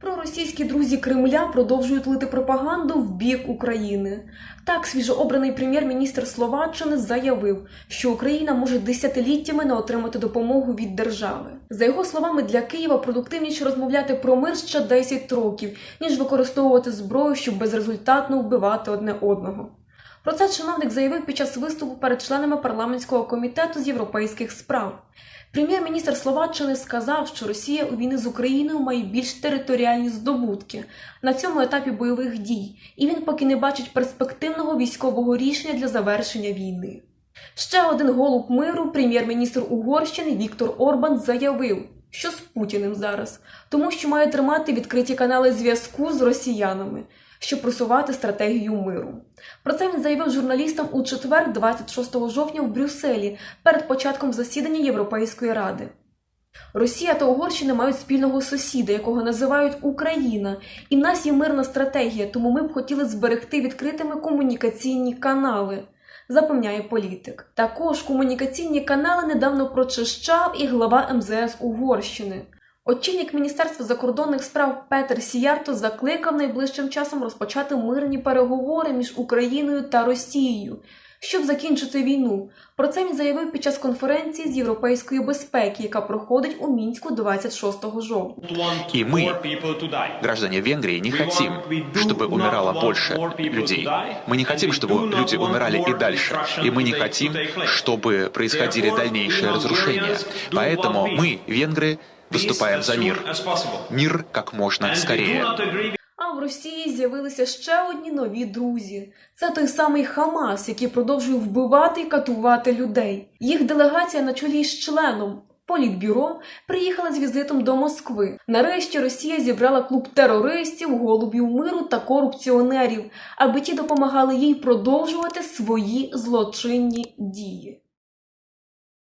Проросійські друзі Кремля продовжують лити пропаганду в бік України. Так, свіжообраний прем'єр-міністр Словаччини заявив, що Україна може десятиліттями не отримати допомогу від держави. За його словами, для Києва продуктивніше розмовляти про мир ще 10 років, ніж використовувати зброю, щоб безрезультатно вбивати одне одного. Про це чиновник заявив під час виступу перед членами парламентського комітету з європейських справ. Прем'єр-міністр Словаччини сказав, що Росія у війни з Україною має більш територіальні здобутки на цьому етапі бойових дій, і він поки не бачить перспективного військового рішення для завершення війни. Ще один голуб миру, прем'єр-міністр Угорщини Віктор Орбан заявив, що з Путіним зараз, тому що має тримати відкриті канали зв'язку з росіянами, щоб просувати стратегію миру. Про це він заявив журналістам у четвер, 26 жовтня, в Брюсселі, перед початком засідання Європейської ради. Росія та Угорщина мають спільного сусіда, якого називають Україна, і в нас є мирна стратегія, тому ми б хотіли зберегти відкритими комунікаційні канали. Запевняє політик. Також комунікаційні канали недавно прочищав і глава МЗС Угорщини. Очільник Міністерства закордонних справ Петер Сіярто закликав найближчим часом розпочати мирні переговори між Україною та Росією, щоб закінчити війну. Про це він заявив під час конференції з європейської безпеки, яка проходить у мінську 26 жовтня. И мы, граждане Венгрии, не хотим, чтобы умирало больше людей. Мы не хотим, чтобы люди умирали и дальше. И мы не хотим, чтобы происходили дальнейшие разрушения. Поэтому мы, венгры, выступаем за мир. Мир как можно скорее. А в Росії з'явилися ще одні нові друзі. Це той самий Хамас, який продовжує вбивати і катувати людей. Їх делегація на чолі з членом Політбюро приїхала з візитом до Москви. Нарешті Росія зібрала клуб терористів, голубів миру та корупціонерів, аби ті допомагали їй продовжувати свої злочинні дії.